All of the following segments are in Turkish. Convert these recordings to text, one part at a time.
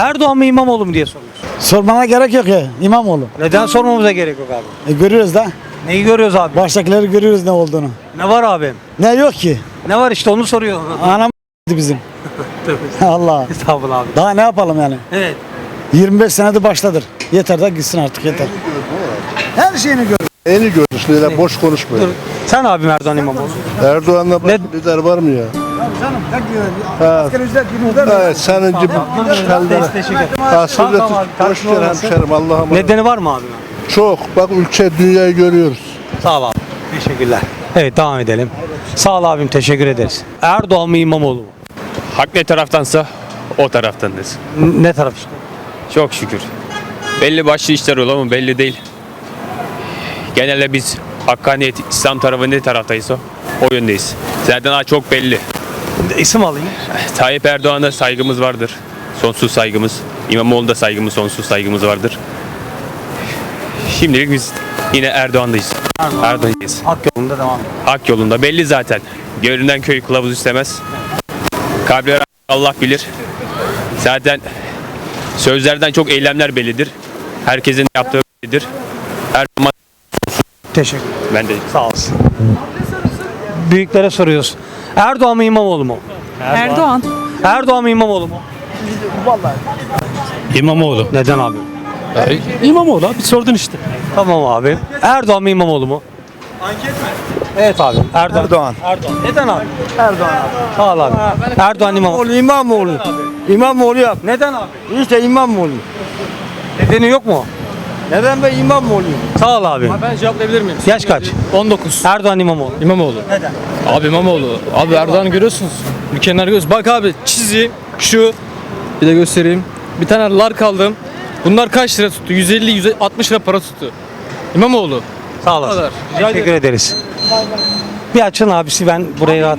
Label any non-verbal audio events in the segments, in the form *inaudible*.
Erdoğan mı İmamoğlu mu diye soruyoruz. Sormana gerek yok ya İmamoğlu. Neden sormamıza gerek yok abi? E, görüyoruz da. Neyi görüyoruz abi? Baştakileri görüyoruz ne olduğunu. Ne var abi? Ne yok ki? Ne var işte onu soruyor. Anam bizim. *laughs* Allah. Estağfurullah abi. Daha ne yapalım yani? Evet. 25 senedir başladır. Yeter de gitsin artık yeter. Her şeyini gör. Eni görürsün öyle boş konuşmayın. Dur. Sen abim Erdoğan İmamoğlu. Erdoğan'la başka Ne- lider var mı ya? Canım tek Ha. asgari ücret 20 Evet senin gibi ver tartışma olmasın. hemşerim. Nedeni var mı abi? Çok bak ülke dünyayı görüyoruz. Sağ ol abi. Teşekkürler. Evet devam edelim. Sağ ol abim teşekkür ederiz. Erdoğan mı İmamoğlu mu? Hak ne taraftansa o taraftanız. Ne taraf işte? Çok şükür. Belli başlı işler oluyor ama belli değil. Genelde biz hakkaniyet, İslam tarafı ne taraftaysa o yöndeyiz. Zaten daha çok belli. İsim alayım. Tayyip Erdoğan'a saygımız vardır. Sonsuz saygımız. İmamoğlu'na saygımız, sonsuz saygımız vardır. Şimdilik biz yine Erdoğan'dayız. Erdoğan'dayız. Hak yolunda devam edelim. Hak yolunda belli zaten. Görünen köy kılavuz istemez. Kalpler Allah bilir. Zaten sözlerden çok eylemler bellidir. Herkesin yaptığı bellidir. Her zaman Teşekkür ben de Sağ olasın. Büyüklere soruyoruz. Erdoğan mı İmamoğlu mu? Erdoğan. Erdoğan mı İmamoğlu mu? İmamoğlu. Neden abi? İmamoğlu abi sordun işte. Tamam abi. Erdoğan mı İmamoğlu mu? Anket mi? Evet abi. Erdoğan. Erdoğan. Erdoğan. Neden abi? Erdoğan abi. Sağ ol abi. Erdoğan İmamoğlu. İmamoğlu. İmamoğlu yap. Neden abi? İşte İmamoğlu. Nedeni yok mu? Neden ben İmamoğlu? Sağ ol abi. Ben cevaplayabilir miyim? Yaş kaç? 19. Erdoğan İmamoğlu. İmamoğlu. Neden? Abi İmamoğlu. Abi Erdoğan'ı görüyorsunuz. Ülkenin görüyoruz. Bak abi çizi şu. Bir de göstereyim. Bir tane lar kaldım. Bunlar kaç lira tuttu? 150 160 lira para tuttu. İmamoğlu. Sağ olasın. kadar. Rica Teşekkür ederim. ederiz. Bir açın abisi ben burayı rahat.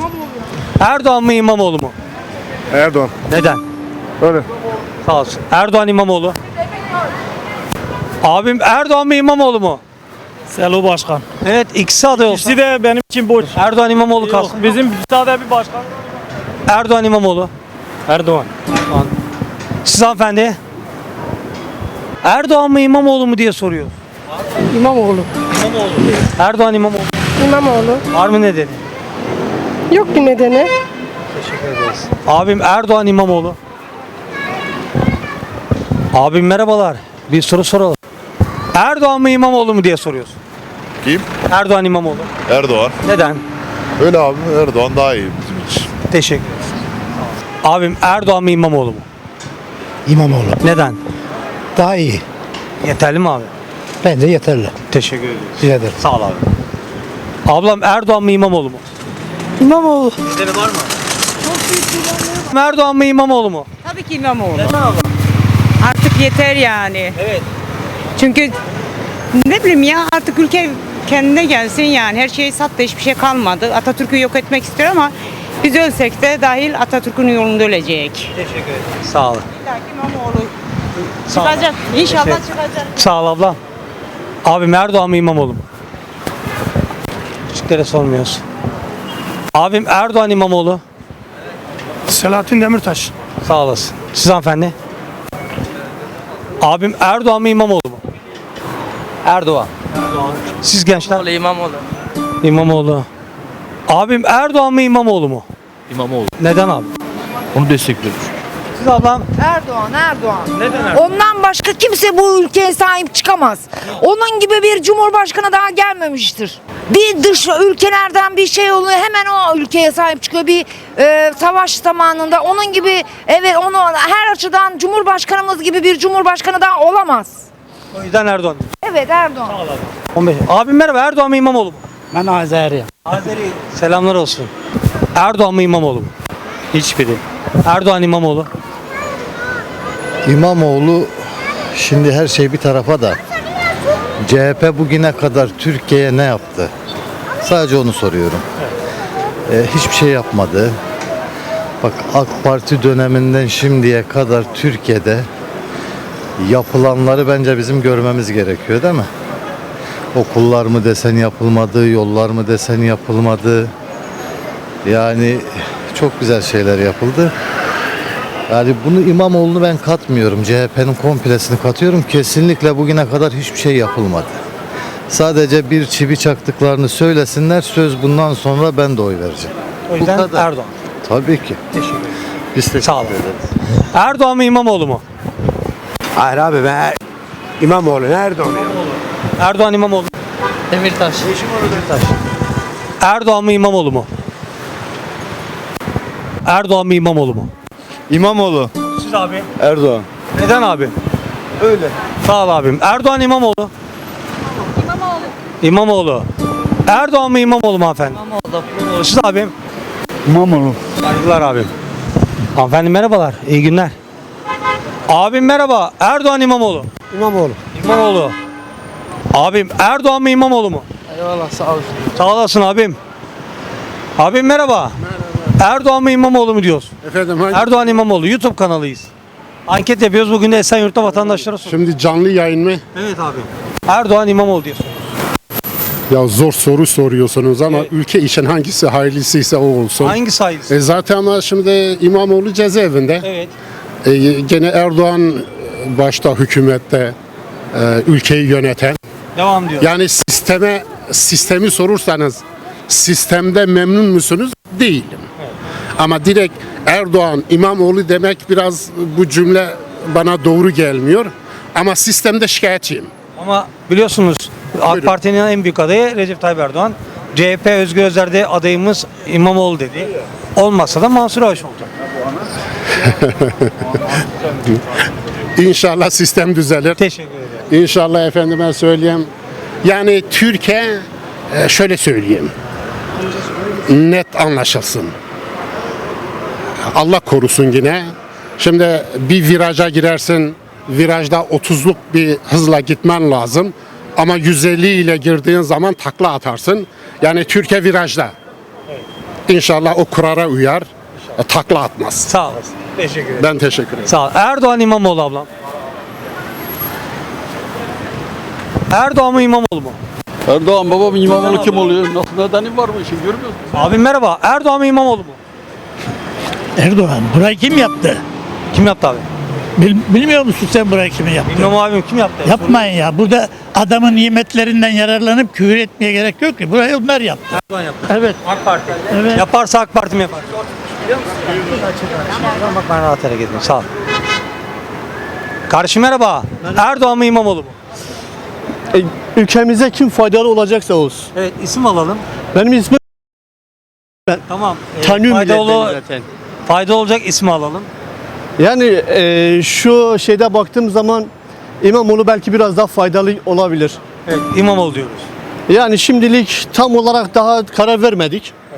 Erdoğan mı İmamoğlu mu? Erdoğan. Neden? Öyle. Sağ olsun. Erdoğan İmamoğlu. Abim Erdoğan mı İmamoğlu mu? Selo Başkan. Evet ikisi aday olsa. İkisi de benim için boş. Erdoğan İmamoğlu kalsın. Bizim sade bir başkan. Erdoğan İmamoğlu. Erdoğan. Siz hanımefendi? Erdoğan mı İmamoğlu mu diye soruyor. İmamoğlu. Erdoğan İmamoğlu. İmamoğlu. Var mı nedeni? Yok bir nedeni. Abim Erdoğan İmamoğlu. Abim merhabalar. Bir soru soralım. Erdoğan mı İmamoğlu mu diye soruyoruz. Kim? Erdoğan İmamoğlu. Erdoğan. Neden? Öyle abi Erdoğan daha iyi bizim için. Teşekkür ederiz. Abim Erdoğan mı İmamoğlu mu? İmamoğlu. Neden? Daha iyi. Yeterli mi abi? Bence yeterli. Teşekkür ederiz. Rica ederim. Sağ ol abi. Ablam Erdoğan mı İmamoğlu mu? İmamoğlu. Nedeni var mı? Erdoğan mı İmamoğlu mu? Tabii ki İmamoğlu. Artık yeter yani. Evet. Çünkü ne bileyim ya artık ülke kendine gelsin yani. Her şeyi sattı hiçbir şey kalmadı. Atatürk'ü yok etmek istiyor ama biz ölsek de dahil Atatürk'ün yolunda ölecek. Teşekkür ederim. Sağ ol. İlla ki İmamoğlu Sağ ol. çıkacak. İnşallah Teşekkür- çıkacak. Sağ ol ablam. Abim Erdoğan mı İmamoğlu mu? Küçüklere sormuyoruz. Abim Erdoğan İmamoğlu. Selahattin Demirtaş. Sağ olasın. Siz hanımefendi? Abim Erdoğan mı İmamoğlu mu? Erdoğan. Siz gençler? İmamoğlu. İmamoğlu. Abim Erdoğan mı İmamoğlu mu? İmamoğlu. Neden abi? Onu destekliyoruz. Siz ablam? Erdoğan, Erdoğan. Neden Erdoğan? Ondan başka kimse bu ülkeye sahip çıkamaz. Onun gibi bir cumhurbaşkanı daha gelmemiştir. Bir dış ülkelerden bir şey oluyor hemen o ülkeye sahip çıkıyor. Bir e, savaş zamanında onun gibi evet onu her açıdan cumhurbaşkanımız gibi bir cumhurbaşkanı daha olamaz. O yüzden Erdoğan. Evet Erdoğan. 15. Abim merhaba Erdoğan mı İmamoğlu mu? Ben Azeri. Azeri. Selamlar olsun. Erdoğan mı İmamoğlu mu? Hiçbiri. Erdoğan İmamoğlu. İmamoğlu şimdi her şey bir tarafa da CHP bugüne kadar Türkiye'ye ne yaptı? Sadece onu soruyorum. Ee, hiçbir şey yapmadı. Bak AK Parti döneminden şimdiye kadar Türkiye'de yapılanları bence bizim görmemiz gerekiyor değil mi? Okullar mı desen yapılmadı, yollar mı desen yapılmadı. Yani çok güzel şeyler yapıldı. Yani bunu İmamoğlu'nu ben katmıyorum. CHP'nin komplesini katıyorum. Kesinlikle bugüne kadar hiçbir şey yapılmadı. Sadece bir çivi çaktıklarını söylesinler. Söz bundan sonra ben de oy vereceğim. O yüzden kadar. Erdoğan. Tabii ki. Teşekkür ederim. Biz teşekkür Sağ olun. ederiz. Erdoğan mı İmamoğlu mu? Hayır abi ben İmamoğlu Erdoğan. Erdoğan İmamoğlu. Demirtaş. Erdoğan mı İmamoğlu mu? Erdoğan mı İmamoğlu mu? İmamoğlu. Siz abi. Erdoğan. Neden abi? Öyle. Sağ ol abim. Erdoğan İmamoğlu. İmamoğlu. İmamoğlu. Erdoğan mı İmamoğlu mu hanımefendi? İmamoğlu. Siz abim. İmamoğlu. Saygılar abim. Hanımefendi merhabalar. İyi günler. Abim merhaba. Erdoğan İmamoğlu. İmamoğlu. İmamoğlu. Abim Erdoğan mı İmamoğlu mu? Eyvallah sağ olasın. Sağ olasın abim. Abim merhaba. Erdoğan mı İmamoğlu mu diyoruz? Efendim hangi? Erdoğan İmamoğlu YouTube kanalıyız. Anket yapıyoruz bugün de Esenyurt'ta vatandaşlara soruyoruz. Şimdi canlı yayın mı? Evet abi. Erdoğan İmamoğlu diyorsun. Ya zor soru soruyorsunuz ama Evet. ülke için hangisi hayırlısıysa o olsun. Hangi sayısı? E zaten ama şimdi İmamoğlu cezaevinde. Evet. E, gene Erdoğan başta hükümette e, ülkeyi yöneten. Devam diyor. Yani sisteme sistemi sorursanız sistemde memnun musunuz? Değilim. Ama direkt Erdoğan İmamoğlu demek biraz bu cümle bana doğru gelmiyor. Ama sistemde şikayetçiyim. Ama biliyorsunuz AK. Parti'nin en büyük adayı Recep Tayyip Erdoğan. CHP Özgür Özer'de adayımız İmamoğlu dedi. Olmazsa da Mansur Yavaş olacak. *laughs* İnşallah sistem düzelir. Teşekkür ederim. İnşallah efendime söyleyeyim. Yani Türkiye e, şöyle söyleyeyim. Net anlaşılsın. Allah korusun yine. Şimdi bir viraja girersin. Virajda 30'luk bir hızla gitmen lazım. Ama 150 ile girdiğin zaman takla atarsın. Yani Türkiye virajda. İnşallah o kurara uyar. E, Takla atmaz. Sağ olasın. Teşekkür ederim. Ben teşekkür ederim. Sağ ol. Erdoğan İmamoğlu ablam. Erdoğan mı İmamoğlu mu? Erdoğan babam İmamoğlu kim oluyor? Nasıl nedeni var bu işin görmüyor musun? Abim merhaba. Erdoğan mı İmamoğlu mu? Erdoğan. Burayı kim yaptı? Kim yaptı abi? Bil- bilmiyor musun sen burayı kimin yaptı? Bilmem abim kim yaptı? Yapmayın ya. Burada adamın nimetlerinden yararlanıp küfür etmeye gerek yok ki. Burayı onlar yaptı. Erdoğan yaptı. Evet. AK Parti. Evet. Yaparsa AK Parti mi yapar? Bak ben rahat hareket ediyorum. Sağ ol. Kardeşim merhaba. Erdoğan mı İmamoğlu mu? Ülkemize kim faydalı olacaksa olsun. Evet isim alalım. Benim ismim Tamam. Ee, tanıyorum faydalı, zaten. faydalı olacak ismi alalım. Yani e, şu şeyde baktığım zaman İmamoğlu belki biraz daha faydalı olabilir. Evet İmamoğlu diyoruz. Yani şimdilik tam olarak daha karar vermedik. E,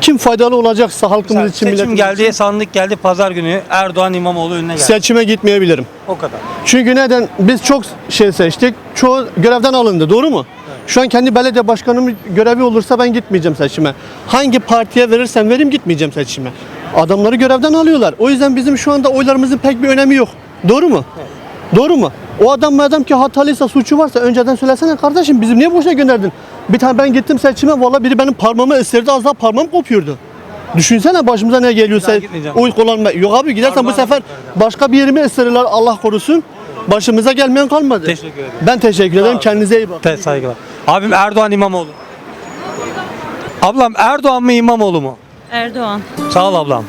Kim faydalı olacaksa halkımız için, Seçim milletimiz geldi, için sandık geldi pazar günü Erdoğan İmamoğlu önüne geldi. seçime gitmeyebilirim. o kadar. Çünkü neden? Biz çok şey seçtik. Çoğu görevden alındı. Doğru mu? Şu an kendi belediye başkanımın görevi olursa ben gitmeyeceğim seçime. Hangi partiye verirsem vereyim gitmeyeceğim seçime. Adamları görevden alıyorlar. O yüzden bizim şu anda oylarımızın pek bir önemi yok. Doğru mu? Doğru mu? O adam madem ki hatalıysa, suçu varsa önceden söylesene kardeşim bizim niye boşuna gönderdin? Bir tane ben gittim seçime valla biri benim parmağımı ısırdı az daha parmağım kopuyordu. Düşünsene başımıza ne geliyorsa oy kullanma. Yok abi gidersen bu sefer başka bir yerimi ısırırlar Allah korusun. Başımıza gelmeyen kalmadı. Teşekkür ederim. Ben teşekkür ederim. Kendinize iyi bakın. Te- saygılar. Abim Erdoğan İmamoğlu. Ablam Erdoğan mı İmamoğlu mu? Erdoğan. Sağ ol ablam.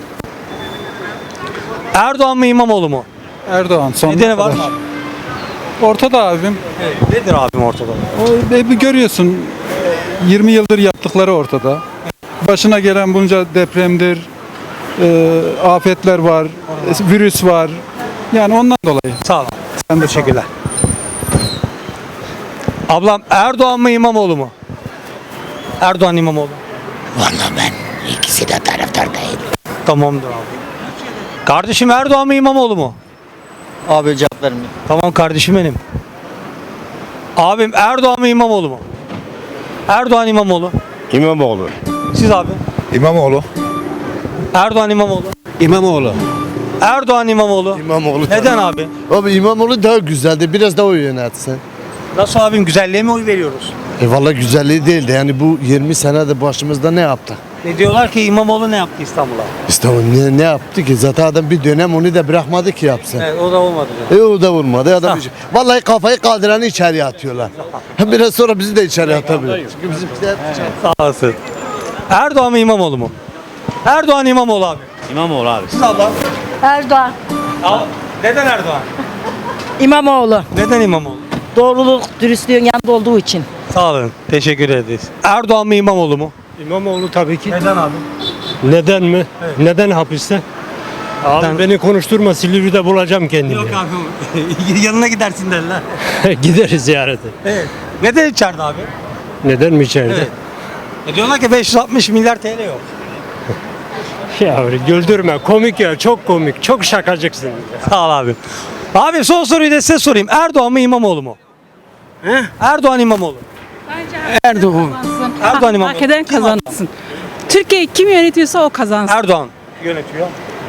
Erdoğan mı İmamoğlu mu? Erdoğan. Son Nedeni var mı abi? Ortada abim. Evet. Nedir abim ortada? O, bir görüyorsun 20 yıldır yaptıkları ortada. Başına gelen bunca depremdir, e, afetler var, e, virüs var. Yani ondan dolayı. Sağ ol. Sen de Teşekkürler. Ablam Erdoğan mı İmamoğlu mu? Erdoğan İmamoğlu. Vallahi ben ikisi de taraftar değil. Tamamdır abi. Kardeşim Erdoğan mı İmamoğlu mu? Abi cevap vermiyor. Tamam kardeşim benim. Abim Erdoğan mı İmamoğlu mu? Erdoğan İmamoğlu. İmamoğlu. Siz abi. İmamoğlu. Erdoğan İmamoğlu. İmamoğlu. Erdoğan İmamoğlu. İmamoğlu. Neden abi? Abi İmamoğlu daha güzeldi. Biraz daha oy yöneltsen. Nasıl abim güzelliğe mi oy veriyoruz? E valla güzelliği değildi. Yani bu 20 senede başımızda ne yaptı? Ne diyorlar ki İmamoğlu ne yaptı İstanbul'a? İstanbul ne, ne yaptı ki? Zaten adam bir dönem onu da bırakmadı ki yapsın. Evet o da olmadı. E o da vurmadı. Adam bir şey- Vallahi kafayı kaldıranı içeriye atıyorlar. *laughs* Biraz sonra bizi de içeriye atabilir. Çünkü bizimkiler Sağ olasın. Erdoğan mı İmamoğlu mu? Erdoğan İmamoğlu abi. İmamoğlu abi. Siz abla. Erdoğan. Al. Neden Erdoğan? İmamoğlu. Neden İmamoğlu? Doğruluk, dürüstlüğün yanında olduğu için. Sağ olun. Teşekkür ederiz. Erdoğan mı İmamoğlu mu? İmamoğlu tabii ki. Neden abi? Neden mi? Neden hapiste? Abi Neden? beni konuşturma Silivri'de bulacağım kendimi. Yok abi. *laughs* Yanına gidersin derler. *laughs* Gideriz ziyarete. Evet. Neden içeride abi? Neden mi içeride? Evet. E diyorlar ki 560 milyar TL yok. *laughs* Ya güldürme komik ya çok komik çok şakacıksın. Sağ ol abi. Abi son soruyu da size sorayım. Erdoğan mı İmamoğlu mu? Erdoğan İmamoğlu. Erdoğan. Erdoğan İmamoğlu. Hak eden kazansın. Türkiye'yi kim yönetiyorsa o kazansın. Erdoğan yönetiyor.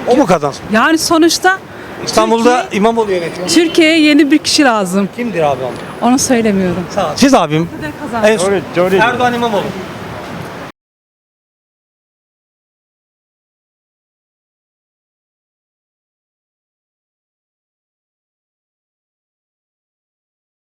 O mu kazansın? Yani sonuçta İstanbul'da İmamoğlu yönetiyor. Türkiye'ye yeni bir kişi lazım. Kimdir abi? Onu söylemiyorum. Sağ ol. Siz abim. Kazansın. En son. Erdoğan İmamoğlu.